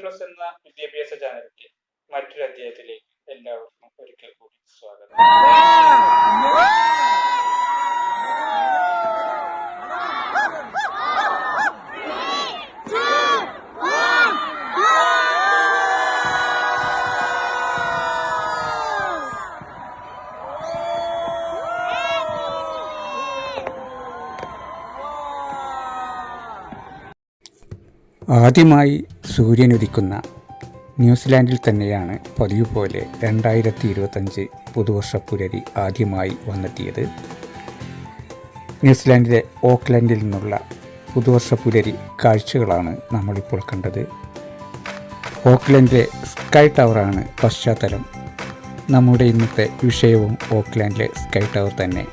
Plus എന്ന വിദ്യാഭ്യാസ ചാനലിന്റെ മറ്റൊരു അധ്യായത്തിലേക്ക് എല്ലാവർക്കും ഒരിക്കൽ കൂടി സ്വാഗതം. ആദ്യമായി സൂര്യൻ ഉദിക്കുന്ന ന്യൂസിലാൻഡിൽ തന്നെയാണ് പതിവ് പോലെ രണ്ടായിരത്തി ഇരുപത്തഞ്ച് പുതുവർഷ പുലരി ആദ്യമായി വന്നെത്തിയത്. ന്യൂസിലാൻഡിലെ ഓക്ലൻഡിൽ നിന്നുള്ള പുതുവർഷ പുലരി കാഴ്ചകളാണ് നമ്മളിപ്പോൾ കണ്ടത്. ഓക്ലൻഡിലെ സ്കൈ ടവറാണ് പശ്ചാത്തലം. നമ്മുടെ ഇന്നത്തെ വിഷയവും ഓക്ലാൻഡിലെ സ്കൈ ടവർ തന്നെ.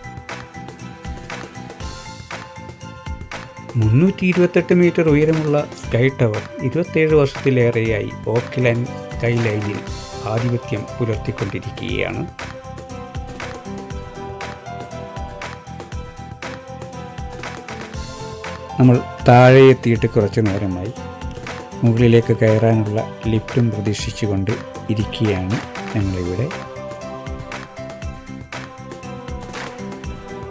മുന്നൂറ്റി ഇരുപത്തെട്ട് മീറ്റർ ഉയരമുള്ള സ്കൈ ടവർ ഇരുപത്തേഴ് വർഷത്തിലേറെയായി ഓക്ലാൻഡ് സ്കൈ ലൈനിൽ ആധിപത്യം പുലർത്തിക്കൊണ്ടിരിക്കുകയാണ്. നമ്മൾ താഴെ എത്തിയിട്ട് കുറച്ച് നേരമായി മുകളിലേക്ക് കയറാനുള്ള ലിഫ്റ്റും പ്രതീക്ഷിച്ചുകൊണ്ട് ഇരിക്കുകയാണ് ഞങ്ങളിവിടെ.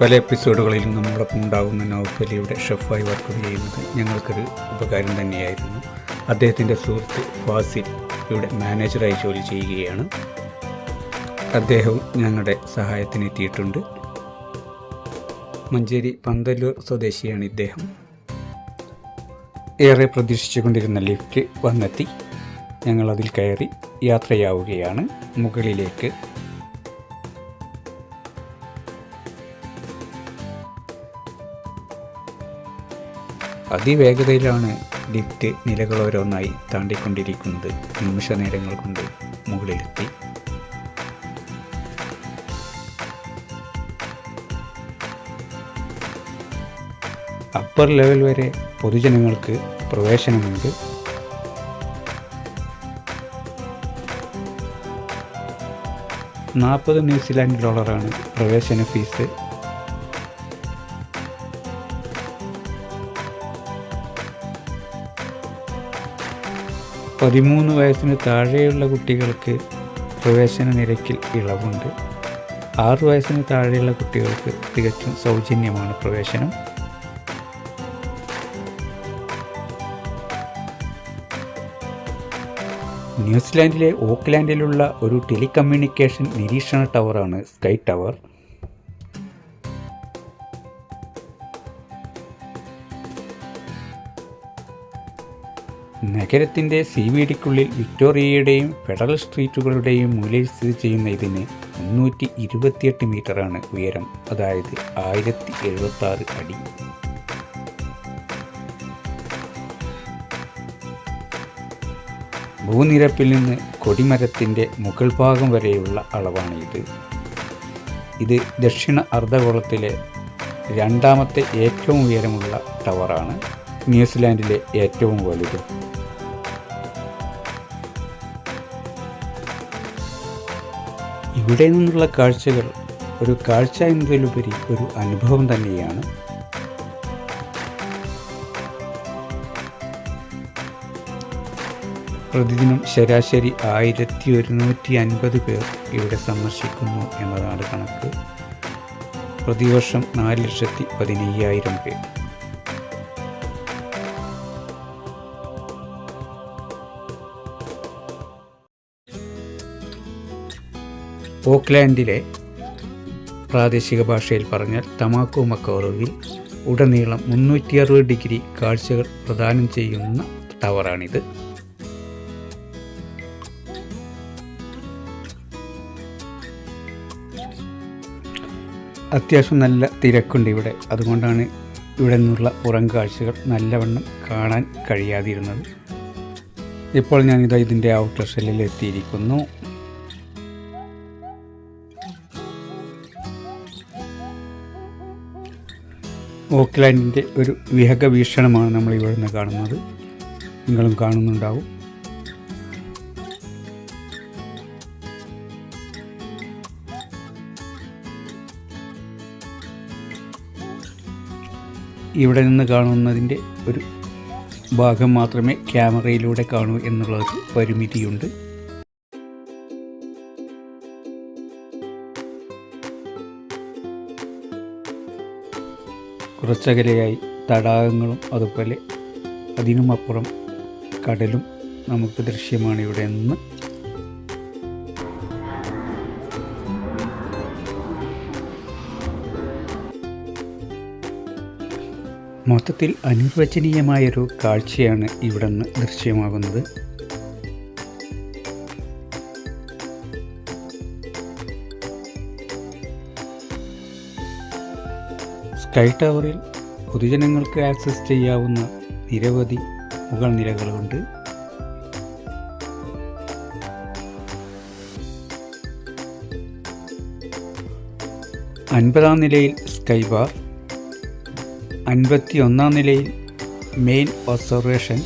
പല എപ്പിസോഡുകളിലും നമ്മളോടൊപ്പം ഉണ്ടാകുന്ന നൗഫലിയുടെ ഷെഫായി വർക്ക് ചെയ്യുന്നത് ഞങ്ങൾക്കൊരു ഉപകാരം തന്നെയായിരുന്നു. അദ്ദേഹത്തിന്റെ സുഹൃത്ത് ഫാസിൽ ഇവിടെ മാനേജറായി ജോലി ചെയ്യുകയാണ്. അദ്ദേഹവും ഞങ്ങളുടെ സഹായത്തിന് എത്തിയിട്ടുണ്ട്. മഞ്ചേരി പന്തല്ലൂർ സ്വദേശിയാണ് ഇദ്ദേഹം. ഏറെ പ്രതീക്ഷിച്ചുകൊണ്ടിരുന്ന ലിഫ്റ്റ് വന്നെത്തി. ഞങ്ങളതിൽ കയറി യാത്രയാവുകയാണ്. മുകളിലേക്ക് അതിവേഗതയിലാണ് ലിഫ്റ്റ് നിലകൾ ഓരോന്നായി താണ്ടിക്കൊണ്ടിരിക്കുന്നത്. നിമിഷ നേരങ്ങൾ കൊണ്ട് മുകളിലെത്തി. അപ്പർ ലെവൽ വരെ പൊതുജനങ്ങൾക്ക് പ്രവേശനമുണ്ട്. നാൽപ്പത് ന്യൂസിലാൻഡ് ഡോളറാണ് പ്രവേശന ഫീസ്. പതിമൂന്ന് വയസ്സിന് താഴെയുള്ള കുട്ടികൾക്ക് പ്രവേശന നിരക്കിൽ ഇളവുണ്ട്. ആറു വയസ്സിന് താഴെയുള്ള കുട്ടികൾക്ക് തികച്ചും സൗജന്യമാണ് പ്രവേശനം. ന്യൂസിലാൻഡിലെ ഓക്ലാൻഡിലുള്ള ഒരു ടെലികമ്മ്യൂണിക്കേഷൻ നിരീക്ഷണ ടവറാണ് സ്കൈ ടവർ. നഗരത്തിന്റെ സി വി ഡിക്കുള്ളിൽ വിക്ടോറിയയുടെയും ഫെഡറൽ സ്ട്രീറ്റുകളുടെയും മൂലയിൽ സ്ഥിതി ചെയ്യുന്ന ഇതിന് മുന്നൂറ്റി ഇരുപത്തിയെട്ട് മീറ്ററാണ് ഉയരം അതായത് ആയിരത്തി എഴുപത്തി ആറ് അടി. ഭൂനിരപ്പിൽ നിന്ന് കൊടിമരത്തിന്റെ മുകൾ ഭാഗം വരെയുള്ള അളവാണ് ഇത് ഇത് ദക്ഷിണ അർദ്ധഗോളത്തിലെ രണ്ടാമത്തെ ഏറ്റവും ഉയരമുള്ള ടവറാണ്. ന്യൂസിലാൻഡിലെ ഏറ്റവും വലുത്. ഇവിടെ നിന്നുള്ള കാഴ്ചകൾ ഒരു കാഴ്ച എന്നതിലുപരി ഒരു അനുഭവം തന്നെയാണ്. പ്രതിദിനം ശരാശരി ആയിരത്തി ഒരുന്നൂറ്റി അൻപത് പേർ ഇവിടെ സന്ദർശിക്കുന്നു എന്നതാണ് കണക്ക്. പ്രതിവർഷം നാല് ലക്ഷത്തി പതിനയ്യായിരം പേർ. ഓക്ലാൻഡിലെ പ്രാദേശിക ഭാഷയിൽ പറഞ്ഞാൽ തമാക്കോ മക്കോറോവിൽ ഉടനീളം മുന്നൂറ്റി അറുപത് ഡിഗ്രി കാഴ്ചകൾ പ്രദാനം ചെയ്യുന്ന ടവറാണിത്. അത്യാവശ്യം നല്ല തിരക്കുണ്ട് ഇവിടെ. അതുകൊണ്ടാണ് ഇവിടെ നിന്നുള്ള പുറം കാഴ്ചകൾ നല്ലവണ്ണം കാണാൻ കഴിയാതിരുന്നത്. ഇപ്പോൾ ഞാനിതാ ഇതിന്റെ ഷെല്ലിൽ എത്തിയിരിക്കുന്നു. ഓക്ലാൻഡിന്റെ ഒരു വിഹക വീക്ഷണമാണ് നമ്മൾ ഇവിടെ നിന്ന് കാണുന്നത്. നിങ്ങളും കാണുന്നുണ്ടാവും. ഇവിടെ നിന്ന് കാണുന്നതിന്റെ ഒരു ഭാഗം മാത്രമേ ക്യാമറയിലൂടെ കാണൂ എന്നുള്ളൊരു പരിമിതിയുണ്ട്. കുറച്ചകലെയായി തടാകങ്ങളും അതുപോലെ അതിനുമപ്പുറം കടലും നമുക്ക് ദൃശ്യമാണ് ഇവിടെ നിന്ന്. മൊത്തത്തിൽ അനിർവചനീയമായൊരു കാഴ്ചയാണ് ഇവിടെ നിന്ന് ദൃശ്യമാകുന്നത്. സ്കൈ ടവറിൽ പൊതുജനങ്ങൾക്ക് ആക്സസ് ചെയ്യാവുന്ന നിരവധി മുകൾ നിലകളുണ്ട്. അൻപതാം നിലയിൽ സ്കൈ ബാർ അൻപത്തി ഒന്നാം നിലയിൽ മെയിൻ ഒബ്സർവേഷൻ.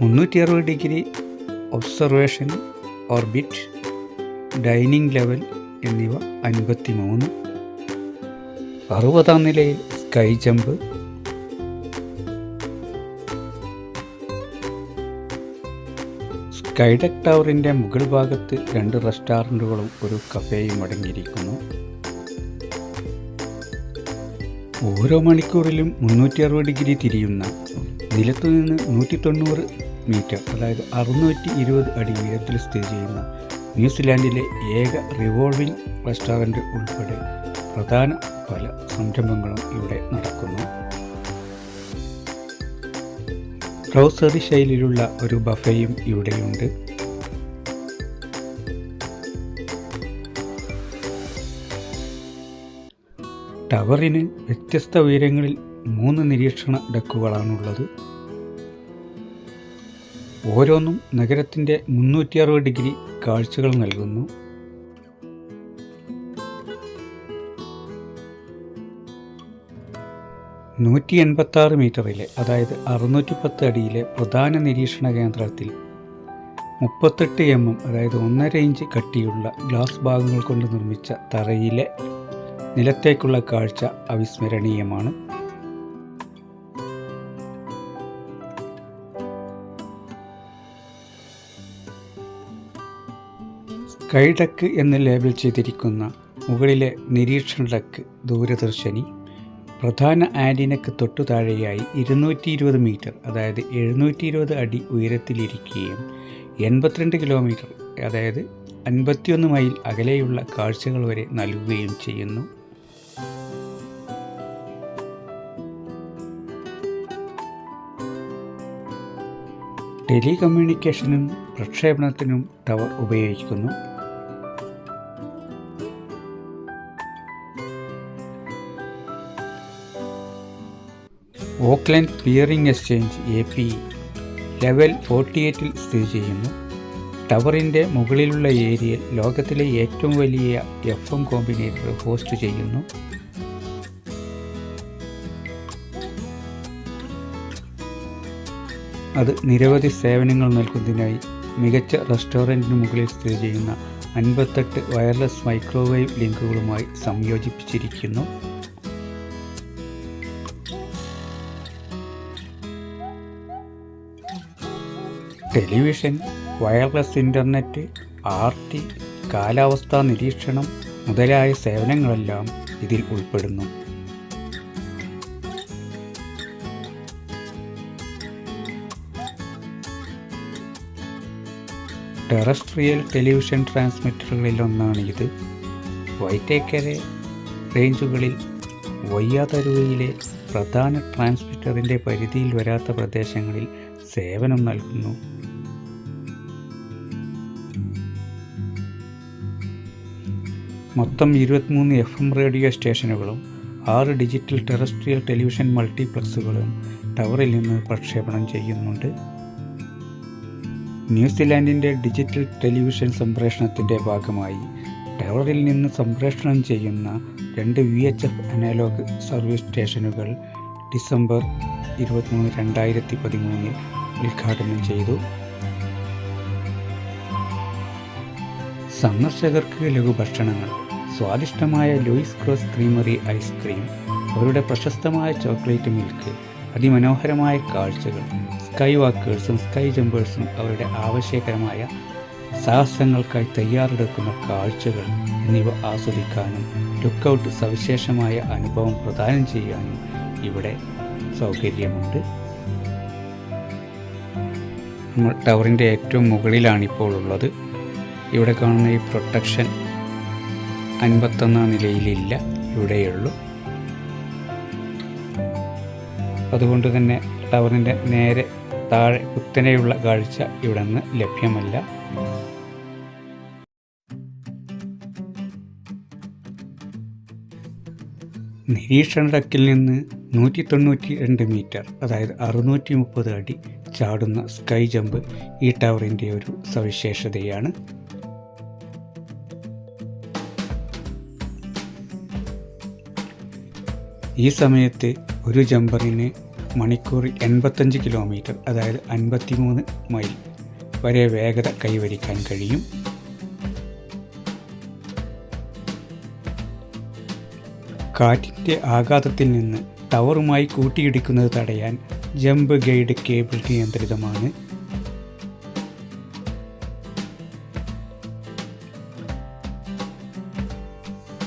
മുന്നൂറ്റി അറുപത് degree observation orbit. Dining level എന്നിവ അൻപത്തി മൂന്ന് അറുപതാം നിലയിൽ സ്കൈ ജമ്പ്. സ്കൈഡക് ടവറിന്റെ മുകൾ ഭാഗത്ത് രണ്ട് റെസ്റ്റോറന്റുകളും ഒരു കഫേയും അടങ്ങിയിരിക്കുന്നു. ഓരോ മണിക്കൂറിലും മുന്നൂറ്റി അറുപത് ഡിഗ്രി തിരിയുന്ന നിലത്തു നിന്ന് നൂറ്റി തൊണ്ണൂറ് മീറ്റർ അതായത് അറുന്നൂറ്റി ഇരുപത് അടി ഉയരത്തിൽ സ്ഥിതി ചെയ്യുന്ന ന്യൂസിലാൻഡിലെ ഏക റിവോൾവിംഗ് റെസ്റ്റോറന്റ് ഉൾപ്പെടെ പ്രധാന പല സംരംഭങ്ങളും ഇവിടെ നടക്കുന്നു. ബ്രൗസറി ശൈലിയിലുള്ള ഒരു ബഫയും ഇവിടെയുണ്ട്. ടവറിന് വ്യത്യസ്ത ഉയരങ്ങളിൽ മൂന്ന് നിരീക്ഷണ ഡെക്കുകളാണുള്ളത്. ഓരോന്നും നഗരത്തിന്റെ മുന്നൂറ്റി ഡിഗ്രി കാഴ്ചകൾ നൽകുന്നു. നൂറ്റി എൺപത്തി ആറ് മീറ്ററിലെ അതായത് അറുന്നൂറ്റി പത്ത് അടിയിലെ പ്രധാന നിരീക്ഷണ കേന്ദ്രത്തിൽ മുപ്പത്തെട്ട് എം എം അതായത് ഒന്നര ഇഞ്ച് കട്ടിയുള്ള ഗ്ലാസ് ഭാഗങ്ങൾ കൊണ്ട് നിർമ്മിച്ച തറയിലെ നിലത്തേക്കുള്ള കാഴ്ച അവിസ്മരണീയമാണ്. സ്കൈ ഡക്ക് എന്ന് ലേബൽ ചെയ്തിരിക്കുന്ന മുകളിലെ നിരീക്ഷണ ടക്ക് ദൂരദർശിനി പ്രധാന ആന്റിനക്ക് തൊട്ടു താഴെയായി ഇരുന്നൂറ്റി ഇരുപത് മീറ്റർ അതായത് എഴുന്നൂറ്റി ഇരുപത് അടി ഉയരത്തിലിരിക്കുകയും എൺപത്തിരണ്ട് കിലോമീറ്റർ അതായത് അൻപത്തിയൊന്ന് മൈൽ അകലെയുള്ള കാഴ്ചകൾ വരെ നൽകുകയും ചെയ്യുന്നു. ടെലികമ്മ്യൂണിക്കേഷനും പ്രക്ഷേപണത്തിനും ടവർ ഉപയോഗിക്കുന്നു. Auckland clearing exchange A P level forty എയ്റ്റിൽ സ്ഥിതി ചെയ്യുന്നു. ടവറിന്റെ മുകളിലുള്ള ഏരിയയിൽ ലോകത്തിലെ ഏറ്റവും വലിയ എഫ് എം കോമ്പിനേറ്റർ ഹോസ്റ്റ് ചെയ്യുന്നു. അത് നിരവധി സേവനങ്ങൾ നൽകുന്നതിനായി മികച്ച റെസ്റ്റോറന്റിന് മുകളിൽ സ്ഥിതി ചെയ്യുന്ന അൻപത്തെട്ട് വയർലെസ് മൈക്രോവേവ് ലിങ്കുകളുമായി സംയോജിപ്പിച്ചിരിക്കുന്നു. Television wireless internet R T കാലാവസ്ഥാ നിരീക്ഷണം മുതലായ സേവനങ്ങളെല്ലാം ഇതിൽ ഉൾപ്പെടുന്നു. ടെറസ്ട്രിയൽ ടെലിവിഷൻ ട്രാൻസ്മിറ്ററുകളിലൊന്നാണ് ഇത്. വൈറ്റേക്കരെ റേഞ്ചുകളിൽ വയ്യാതരുവയിലെ പ്രധാന ട്രാൻസ്മിറ്ററിന്റെ പരിധിയിൽ വരാത്ത പ്രദേശങ്ങളിൽ സേവനം നൽകുന്നു. മൊത്തം ഇരുപത്തിമൂന്ന് എഫ് എം റേഡിയോ സ്റ്റേഷനുകളും ആറ് ഡിജിറ്റൽ ടെറസ്ട്രിയൽ ടെലിവിഷൻ മൾട്ടിപ്ലക്സുകളും ടവറിൽ നിന്ന് പ്രക്ഷേപണം ചെയ്യുന്നുണ്ട്. ന്യൂസിലാൻഡിന്റെ ഡിജിറ്റൽ ടെലിവിഷൻ സംപ്രേഷണത്തിന്റെ ഭാഗമായി ടവറിൽ നിന്ന് സംപ്രേഷണം ചെയ്യുന്ന രണ്ട് V H F analogue service സ്റ്റേഷനുകൾ ഡിസംബർ ഇരുപത്തിമൂന്ന് രണ്ടായിരത്തി പതിമൂന്നിൽ ഉദ്ഘാടനം ചെയ്തു. സന്ദർശകർക്ക് ലഘുഭക്ഷണങ്ങൾ സ്വാദിഷ്ടമായ ലൂയിസ് ക്രോസ് ക്രീമറി ഐസ്ക്രീം അവരുടെ പ്രശസ്തമായ ചോക്ലേറ്റ് മിൽക്ക് അതിമനോഹരമായ കാഴ്ചകൾ സ്കൈ വാക്കേഴ്സും സ്കൈ ജമ്പേഴ്സും അവരുടെ ആവശ്യകരമായ സാഹസങ്ങൾക്കായി തയ്യാറെടുക്കുന്ന കാഴ്ചകൾ എന്നിവ ആസ്വദിക്കാനും ലുക്കൗട്ട് സവിശേഷമായ അനുഭവം പ്രദാനം ചെയ്യാനും ഇവിടെ സൗകര്യമുണ്ട്. നമ്മൾ ടവറിന്റെ ഏറ്റവും മുകളിലാണിപ്പോൾ ഉള്ളത്. ഇവിടെ കാണുന്ന ഈ പ്രൊട്ടക്ഷൻ അൻപത്തൊന്നാം നിലയിലില്ല ഇവിടെയുള്ളൂ. അതുകൊണ്ട് തന്നെ ടവറിന്റെ നേരെ താഴെ കുത്തനെയുള്ള കാഴ്ച ഇവിടെ നിന്ന് ലഭ്യമല്ല. നിരീക്ഷണ ഡക്കിൽ നിന്ന് നൂറ്റി തൊണ്ണൂറ്റി രണ്ട് മീറ്റർ അതായത് അറുന്നൂറ്റി മുപ്പത് അടി ചാടുന്ന സ്കൈ ജമ്പ് ഈ ടവറിന്റെ ഒരു സവിശേഷതയാണ്. ഈ സമയത്ത് ഒരു ജമ്പറിന് മണിക്കൂറിൽ എൺപത്തഞ്ച് കിലോമീറ്റർ അതായത് അൻപത്തിമൂന്ന് മൈൽ വരെ വേഗത കൈവരിക്കാൻ കഴിയും. കാറ്റിന്റെ ആഘാതത്തിൽ നിന്ന് ടവറുമായി കൂട്ടിയിടിക്കുന്നത് തടയാൻ ജമ്പ് ഗൈഡ് കേബിൾ നിയന്ത്രിതമാണ്.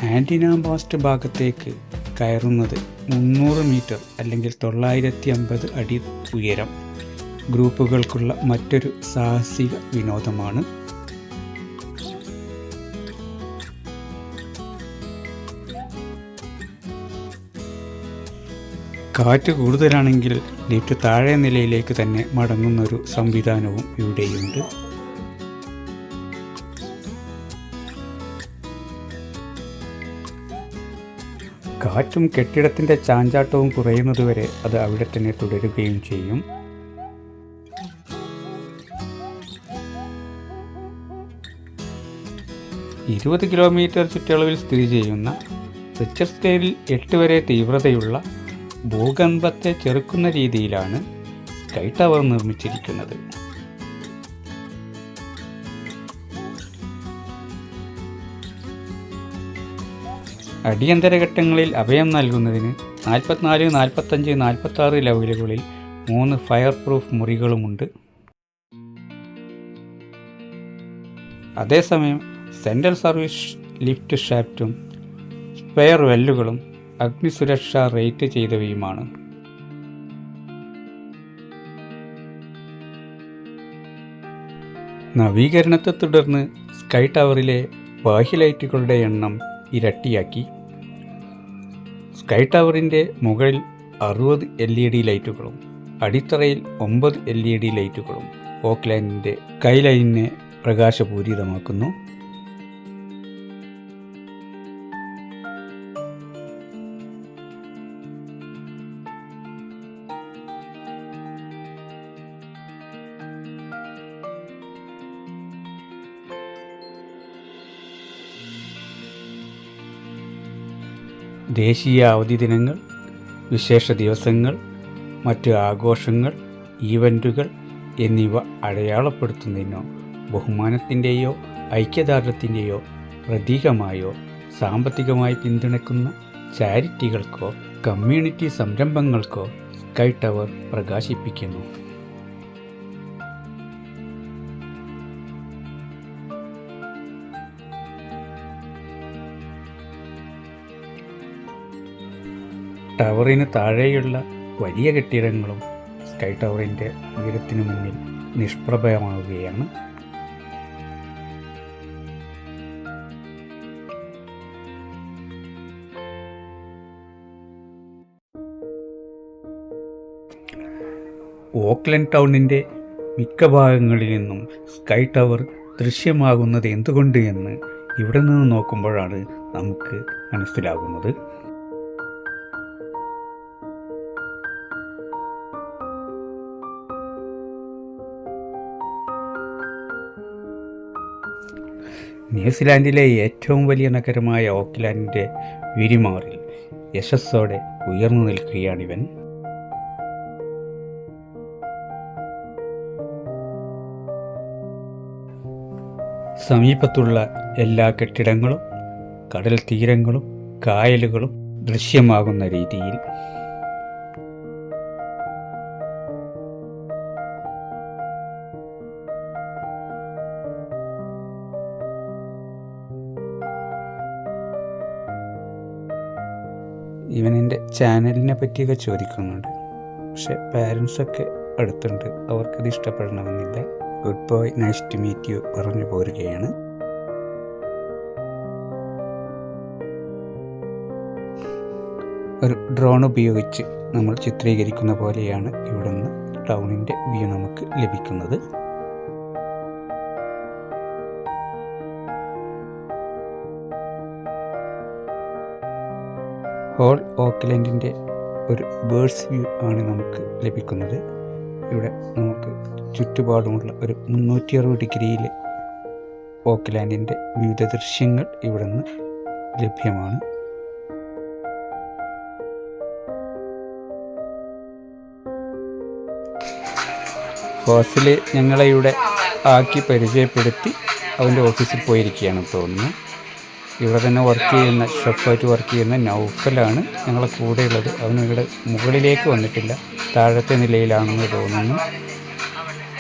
ആന്റിനാംബാസ്റ്റ് ഭാഗത്തേക്ക് കയറുന്നത് മുന്നൂറ് മീറ്റർ അല്ലെങ്കിൽ തൊള്ളായിരത്തി അമ്പത് അടി ഉയരം. ഗ്രൂപ്പുകൾക്കുള്ള മറ്റൊരു സാഹസിക വിനോദമാണ് കാറ്റ് കൂടുതലാണെങ്കിൽ ലിഫ്റ്റ് താഴെ നിലയിലേക്ക് തന്നെ മടങ്ങുന്നൊരു സംവിധാനവും ഇവിടെയുണ്ട്. കാറ്റും കെട്ടിടത്തിന്റെ ചാഞ്ചാട്ടവും കുറയുന്നതുവരെ അത് അവിടെ തന്നെ തുടരുകയും ചെയ്യും. ഇരുപത് കിലോമീറ്റർ ചുറ്റളവിൽ സ്ഥിതി ചെയ്യുന്ന റിച്ചർ സ്കെയിലിൽ എട്ട് വരെ തീവ്രതയുള്ള ഭൂകമ്പത്തെ ചെറുക്കുന്ന രീതിയിലാണ് സ്കൈ ടവർ നിർമ്മിച്ചിരിക്കുന്നത്. അടിയന്തര ഘട്ടങ്ങളിൽ അഭയം നൽകുന്നതിന് നാൽപ്പത്തിനാല് നാൽപ്പത്തഞ്ച് നാൽപ്പത്താറ് ലെവലുകളിൽ മൂന്ന് ഫയർ പ്രൂഫ് മുറികളുമുണ്ട്. അതേസമയം സെൻട്രൽ സർവീസ് ലിഫ്റ്റ് ഷാഫ്റ്റും സ്പെയർ വെല്ലുകളും അഗ്നിസുരക്ഷ റേറ്റ് ചെയ്തവയുമാണ്. നവീകരണത്തെ തുടർന്ന് സ്കൈ ടവറിലെ ബാഹ്യ ലൈറ്റുകളുടെ എണ്ണം ഇരട്ടിയാക്കി. സ്കൈ ടവറിന്റെ മുകളിൽ അറുപത് എൽ ഇ ഡി ലൈറ്റുകളും അടിത്തറയിൽ ഒമ്പത് എൽ ഇ ഡി ലൈറ്റുകളും ഓക്ക്ലൈനിന്റെ കൈലൈനിനെ പ്രകാശപൂരിതമാക്കുന്നു. ദേശീയ അവധി ദിനങ്ങൾ വിശേഷ ദിവസങ്ങൾ മറ്റ് ആഘോഷങ്ങൾ ഈവന്റുകൾ എന്നിവ അടയാളപ്പെടുത്തുന്നതിനോ ബഹുമാനത്തിന്റെയോ ഐക്യദാർഢ്യത്തിന്റെയോ പ്രതീകമായോ സാമ്പത്തികമായി പിന്തുണയ്ക്കുന്ന ചാരിറ്റികൾക്കോ കമ്മ്യൂണിറ്റി സംരംഭങ്ങൾക്കോ സ്കൈ ടവർ പ്രകാശിപ്പിക്കുന്നു. ടവറിന് താഴെയുള്ള വലിയ കെട്ടിടങ്ങളും സ്കൈ ടവറിന്റെ ഉയരത്തിനു മുന്നിൽ നിഷ്പ്രഭയമാവുകയാണ് ഓക്ലൻഡ് ടൗണിന്റെ മിക്ക ഭാഗങ്ങളിൽ നിന്നും സ്കൈ ടവർ ദൃശ്യമാകുന്നത് എന്തുകൊണ്ട് എന്ന് ഇവിടെ നിന്ന് നോക്കുമ്പോഴാണ് നമുക്ക് മനസ്സിലാകുന്നത്. ന്യൂസിലാൻഡിലെ ഏറ്റവും വലിയ നഗരമായ ഓക്ലാൻഡിന്റെ വിരിമാറിൽ യശസ്സോടെ ഉയർന്നു നിൽക്കുകയാണിവൻ. സമീപത്തുള്ള എല്ലാ കെട്ടിടങ്ങളും കടൽ തീരങ്ങളും കായലുകളും ദൃശ്യമാകുന്ന രീതിയിൽ ഇവൻ എന്റെ ചാനലിനെ പറ്റിയൊക്കെ ചോദിക്കുന്നുണ്ട്. പക്ഷെ പാരൻസൊക്കെ അടുത്തുണ്ട്. അവർക്കത് ഇഷ്ടപ്പെടണമെന്നില്ല. Good boy nice to meet you പറഞ്ഞു പോരുകയാണ്. ഒരു ഡ്രോൺ ഉപയോഗിച്ച് നമ്മൾ ചിത്രീകരിക്കുന്ന പോലെയാണ് ഇവിടുന്ന് ടൗണിന്റെ വ്യൂ നമുക്ക് ലഭിക്കുന്നത്. ഹോൾ ഓക്ക്ലൻഡിന്റെ ഒരു ബേർഡ്സ് വ്യൂ ആണ് നമുക്ക് ലഭിക്കുന്നത്. ഇവിടെ നമുക്ക് ചുറ്റുപാടുമുള്ള ഒരു മുന്നൂറ്റി അറുപത് ഡിഗ്രിയിൽ ഓക്ക്ലാൻഡിന്റെ വിവിധ ദൃശ്യങ്ങൾ ഇവിടെ നിന്ന് ലഭ്യമാണ്. ഫാസിൽ ഞങ്ങളെ ഇവിടെ ആക്കി പരിചയപ്പെടുത്തി അവന്റെ ഓഫീസിൽ പോയിരിക്കുകയാണ് തോന്നുന്നു. ഇവിടെ തന്നെ വർക്ക് ചെയ്യുന്ന ഷെഫായിട്ട് വർക്ക് ചെയ്യുന്ന നൗഫലാണ് ഞങ്ങളെ കൂടെയുള്ളത്. അവൻ ഇവിടെ മുകളിലേക്ക് വന്നിട്ടില്ല. താഴത്തെ നിലയിലാണെന്ന് തോന്നുന്നു.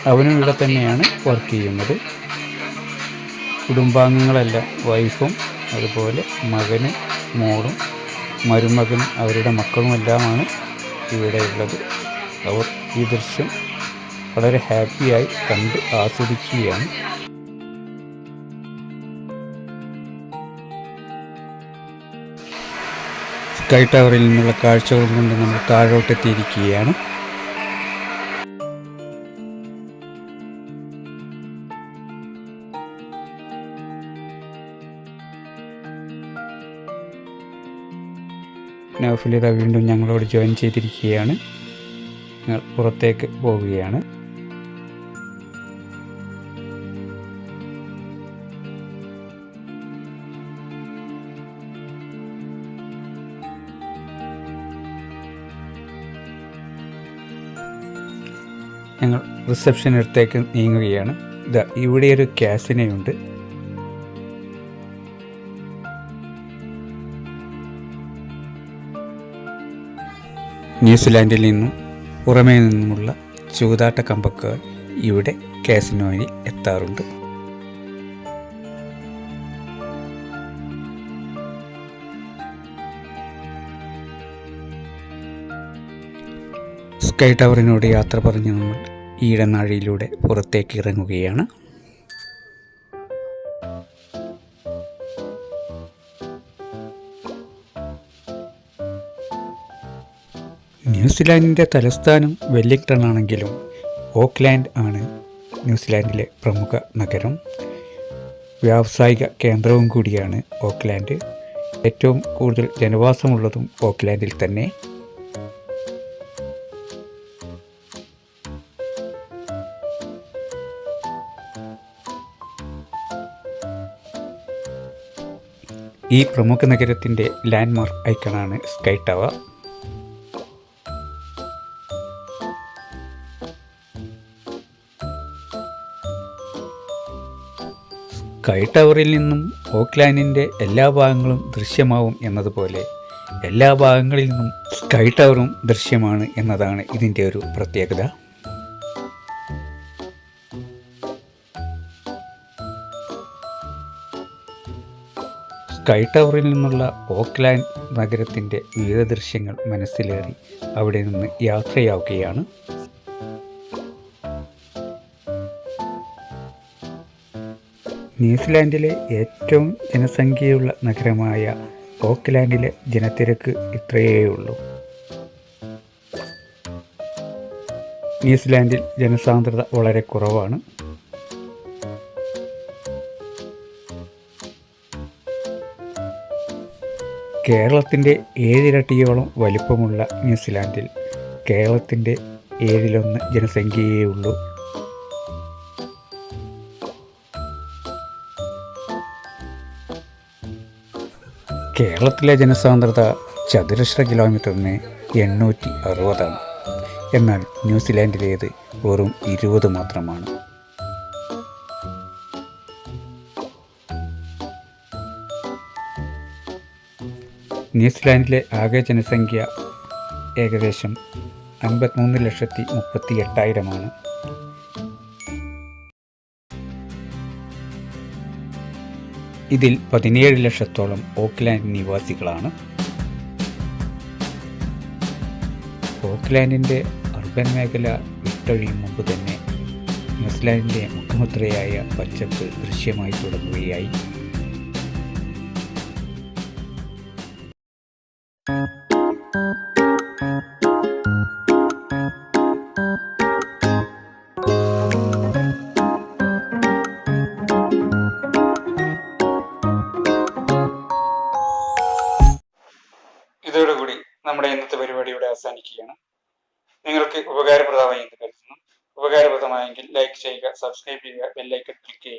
അവനും ഇവിടെ തന്നെയാണ് വർക്ക് ചെയ്യുന്നത്. കുടുംബാംഗങ്ങളെല്ലാം വൈഫും അതുപോലെ മകനും മോളും മരുമകനും അവരുടെ മക്കളുമെല്ലാമാണ് ഇവിടെ ഉള്ളത്. അവർ ഈ ദൃശ്യം വളരെ ഹാപ്പിയായി കണ്ട് ആസ്വദിക്കുകയാണ്. സ്കൈ ടവറിൽ നിന്നുള്ള കാഴ്ചകൾ കൊണ്ട് നമ്മൾ താഴോട്ടെത്തിയിരിക്കുകയാണ്. നൗഫലിത വീണ്ടും ഞങ്ങളോട് ജോയിൻ ചെയ്തിരിക്കുകയാണ്. ഞങ്ങൾ പുറത്തേക്ക് പോവുകയാണ്. ഞങ്ങൾ റിസപ്ഷനടുത്തേക്ക് നീങ്ങുകയാണ്. ഇതാ ഇവിടെ ഒരു കാസിനയുണ്ട് ന്യൂസിലാൻഡിൽ നിന്നും പുറമേ നിന്നുമുള്ള ചൂതാട്ട കമ്പക്കാർ ഇവിടെ കാസിനോയിൽ എത്താറുണ്ട്. സ്കൈ ടവറിനോട് യാത്ര പറഞ്ഞ് നമ്മൾ ഈടനാഴിയിലൂടെ പുറത്തേക്ക് ഇറങ്ങുകയാണ്. ന്യൂസിലാൻഡിന്റെ തലസ്ഥാനം വെല്ലിംഗ്ടൺ ആണെങ്കിലും ഓക്ലാൻഡ് ആണ് ന്യൂസിലാൻഡിലെ പ്രമുഖ നഗരം. വ്യാവസായിക കേന്ദ്രവും കൂടിയാണ് ഓക്ലാൻഡ് ഏറ്റവും കൂടുതൽ ജനവാസമുള്ളതും ഓക്ലാൻഡിൽ തന്നെ. ഈ പ്രമുഖ നഗരത്തിന്റെ ലാൻഡ്മാർക്ക് ഐക്കണാണ് സ്കൈ ടവർ. സ്കൈ ടവറിൽ നിന്നും ഓക്ലാൻഡിന്റെ എല്ലാ ഭാഗങ്ങളും ദൃശ്യമാവും എന്നതുപോലെ എല്ലാ ഭാഗങ്ങളിൽ നിന്നും സ്കൈ ടവറും ദൃശ്യമാണ് എന്നതാണ് ഇതിന്റെ ഒരു പ്രത്യേകത. സ്കൈ ടവറിൽ നിന്നുള്ള ഓക്ലാൻഡ് നഗരത്തിന്റെ വിവിധ ദൃശ്യങ്ങൾ മനസ്സിലേറി അവിടെ നിന്ന് യാത്രയാവുകയാണ്. ന്യൂസിലാൻഡിലെ ഏറ്റവും ജനസംഖ്യയുള്ള നഗരമായ ഓക്ലാൻഡിലെ ജനത്തിരക്ക് ഇത്രയേ ഉള്ളൂ ന്യൂസിലാൻഡിൽ ജനസാന്ദ്രത വളരെ കുറവാണ്. കേരളത്തിന്റെ ഏഴിരട്ടിയോളം വലിപ്പമുള്ള ന്യൂസിലാൻഡിൽ കേരളത്തിന്റെ ഏഴിലൊന്ന് ജനസംഖ്യയേ ഉള്ളൂ. കേരളത്തിലെ ജനസാന്ദ്രത ചതുരശ്ര കിലോമീറ്ററിന് എണ്ണൂറ്റി അറുപതാണ്. എന്നാൽ ന്യൂസിലാൻഡിലേത് വെറും ഇരുപത് മാത്രമാണ്. ന്യൂസിലാൻഡിലെ ആകെ ജനസംഖ്യ ഏകദേശം അൻപത്തിമൂന്ന് ലക്ഷത്തി മുപ്പത്തി എട്ടായിരമാണ് ഇതിൽ പതിനേഴ് ലക്ഷത്തോളം ഓക്ലാൻഡ് നിവാസികളാണ്. ഓക്ലാൻഡിന്റെ അർബൻ മേഖല വിട്ടൊഴിയും മുമ്പ് തന്നെ ന്യൂസിലാൻഡിന്റെ മുഖമുദ്രയായ പച്ചപ്പ് ദൃശ്യമായി തുടങ്ങുകയായി. ഇതോടുകൂടി നമ്മുടെ ഇന്നത്തെ പരിപാടി ഇവിടെ അവസാനിക്കുകയാണ്. നിങ്ങൾക്ക് ഉപകാരപ്രദമായി എന്ന് കരുതുന്നു. ഉപകാരപ്രദമായെങ്കിൽ ലൈക്ക് ചെയ്യുക സബ്സ്ക്രൈബ് ചെയ്യുക ബെല്ലൈക്കൺ ക്ലിക്ക് ചെയ്യുക.